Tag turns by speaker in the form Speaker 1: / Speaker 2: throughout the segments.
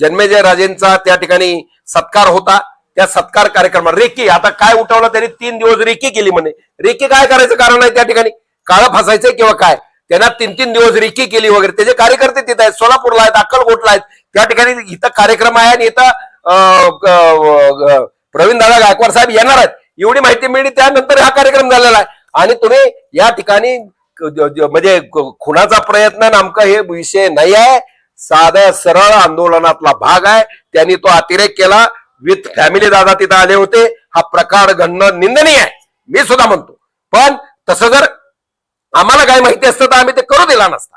Speaker 1: जन्मेजय राजेंचा त्या ठिकाणी सत्कार होता. त्या सत्कार कार्यक्रमात रेकी आता काय उठवलं त्यांनी? तीन दिवस रेकी केली म्हणे. रेकी काय करायचं कारण आहे त्या ठिकाणी? काळं फसायचंय किंवा काय? त्यांना तीन तीन दिवस रेकी केली वगैरे. त्याचे कार्यकर्ते तिथे आहेत सोलापूरला आहेत अक्कलकोटला आहेत त्या ठिकाणी इथं कार्यक्रम आहे आणि इथं प्रवीण दादा गायकवाड साहेब येणार आहेत. एवढी माहिती मिळली त्यानंतर हा कार्यक्रम झालेला आहे. आणि तुम्ही या ठिकाणी म्हणजे खुनाचा प्रयत्न नामका हे विषय नाही आहे. साध्या सरळ आंदोलनातला भाग आहे. त्यांनी तो अतिरेक केला. विथ फॅमिली दादा तिथं आले होते. हा प्रकार घडणं निंदनीय आहे. मी सुद्धा म्हणतो. पण तसं जर आम्हाला काय माहिती असतं तर आम्ही ते करू दिला नसता.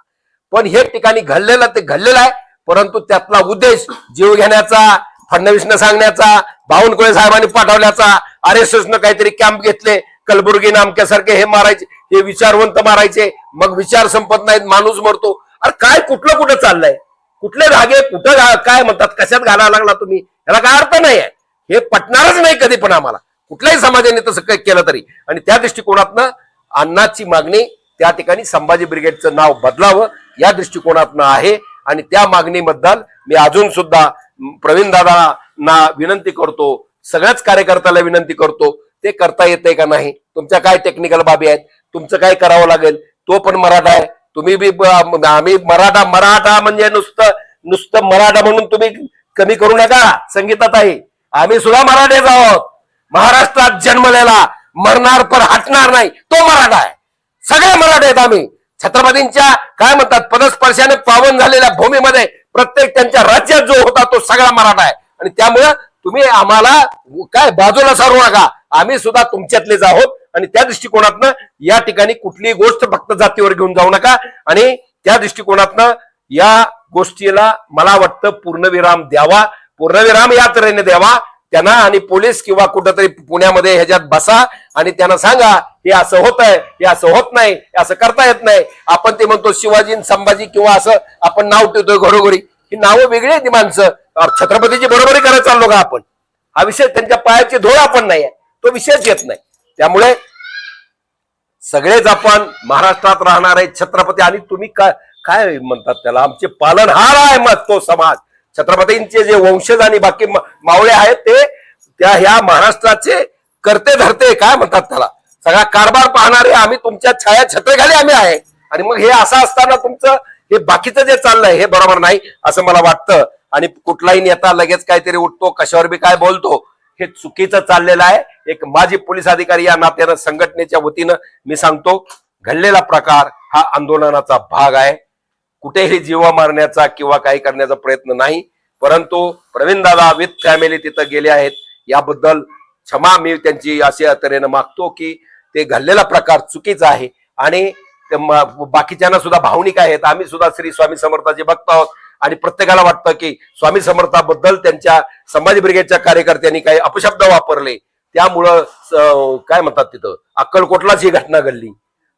Speaker 1: पण हे ठिकाणी घडलेलं ते घडलेलं आहे. परंतु त्यातला उद्देश जीव घेण्याचा फडणवीसनं सांगण्याचा बावनकुळे साहेबांनी पाठवल्याचा आर एस एसनं काहीतरी कॅम्प घेतले कलबुर्गी नामक्यासारखे हे मारायचे हे विचारवंत मारायचे. मग विचार संपत नाहीत माणूस मरतो. अरे काय कुठलं कुठं चाललंय? कुठले धागे कुठं काय म्हणतात कशात घालायला लागला तुम्ही? याला काय अर्थ नाही आहे हे पटणारच नाही कधी पण आम्हाला. कुठल्याही समाजाने तसं काही केलं तरी. आणि त्या दृष्टिकोनातनं अन्नाची मागणी त्या ठिकाणी संभाजी ब्रिगेडचं नाव बदलावं या दृष्टिकोनातनं आहे. आणि त्या मागणीबद्दल मी अजून सुद्धा प्रवीण दादांना विनंती करतो सगळ्याच कार्यकर्त्याला विनंती करतो ते करता येतंय का नाही? तुमच्या काय टेक्निकल बाबी आहेत? तुमचं काय करावं लागेल? तो पण मराठा आहे. तुम्ही बी आम्ही मराठा मराठा म्हणजे नुसतं नुसतं मराठा म्हणून तुम्ही कमी करू नका संगीतात आहे. आम्ही सुद्धा मराठेच आहोत. महाराष्ट्रात जन्मलेला मरणार पण हटणार नाही तो मराठा आहे. सगळे मराठे आहेत आम्ही. छत्रपतींच्या काय म्हणतात पदस्पर्शाने पावन झालेल्या भूमीमध्ये प्रत्येक त्यांच्या राज्यात जो होता तो सगळा मराठा आहे. आणि त्यामुळं तुम्ही आम्हाला काय बाजूला सारू नका. आम्ही सुद्धा तुमच्यातलेच आहोत. आणि त्या दृष्टिकोनातनं या ठिकाणी कुठलीही गोष्ट फक्त जातीवर घेऊन जाऊ नका. आणि त्या दृष्टिकोनातनं या गोष्टीला मला वाटतं पूर्णविराम द्यावा. पूर्णविराम या तऱ्हेने द्यावा. त्यांना आणि पोलीस किंवा कुठंतरी पुण्यामध्ये ह्याच्यात बसा आणि त्यांना सांगा हे असं होत आहे हे असं होत नाही हे असं करता येत नाही. आपण ते म्हणतो शिवाजी संभाजी किंवा असं आपण नाव ठेवतोय घरोघरी. ही नावं वेगळी आहेत ती माणसं. छत्रपतीची बरोबरी करायला चाललो का आपण? हा विषय त्यांच्या पायाची धोळ आपण नाही आहे. तो विषयच येत नाही. त्यामुळे सगळेच आपण महाराष्ट्रात राहणारे छत्रपती आणि तुम्ही काय काय म्हणतात त्याला? आमचे पालनहार आहे मग तो समाज. छत्रपतींचे जे वंशज आणि बाकी मावळे आहेत ते त्या ह्या महाराष्ट्राचे करते धरते काय म्हणतात त्याला? सगळा कारभार पाहणारे आम्ही तुमच्या छाया छत्रेखाली आम्ही आहे. आणि मग हे असं असताना तुमचं हे बाकीचं जे चाललंय हे बरोबर नाही असं मला वाटतं. आणि कुठलाही नेता लगेच काहीतरी उठतो कशावर बी काय बोलतो हे चुकीचं चाललेलं आहे. एक माजी पोलीस अधिकारी या नात्यानं संघटनेच्या वतीनं मी सांगतो घडलेला प्रकार हा आंदोलनाचा भाग आहे. कुठेही जीवा मारण्याचा किंवा काही करण्याचा प्रयत्न नाही परंतु प्रवीण दादा विथ फॅमिली तिथं गेले आहेत. याबद्दल क्षमा मी त्यांची अशा तऱ्हेनं मागतो की ते घडलेला प्रकार चुकीचा आहे आणि बाकीच्यांना सुद्धा भावनिक आहेत. आम्ही सुद्धा श्री स्वामी समर्थाचे भक्त आहोत आणि प्रत्येकाला वाटतं की स्वामी समर्थाबद्दल त्यांच्या संभाजी ब्रिगेडच्या कार्यकर्त्यांनी काही अपशब्द वापरले. त्यामुळं काय म्हणतात तिथं? अक्कलकोटलाच ही घटना घडली.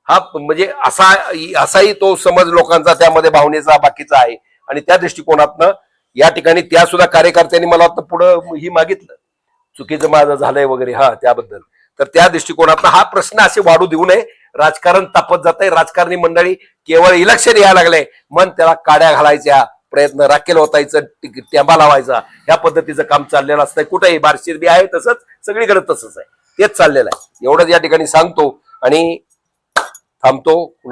Speaker 1: हा म्हणजे असा असाही तो समज लोकांचा त्यामध्ये भावनेचा बाकीचा आहे. आणि त्या दृष्टिकोनातनं या ठिकाणी त्या सुद्धा कार्यकर्त्यांनी मला वाटतं पुढं ही मागितलं. चुकीचं माझं झालंय वगैरे हा त्याबद्दल. तर त्या दृष्टिकोनातनं हा प्रश्न असे वाढू देऊ नये. राजकारण तापत जात आहे राजकारणी मंडळी केवळ इलेक्शन यायला लागलंय मन त्याला काड्या घालायच्या. प्रयत्न राखेल होतायचं टिक- टेंबा लावायचा. ह्या पद्धतीचं काम चाललेलं असतंय. कुठेही बारशीर बी आहे तसंच सगळीकडे तसंच आहे. तेच चाललेलं आहे. एवढंच या ठिकाणी सांगतो आणि थांबतो.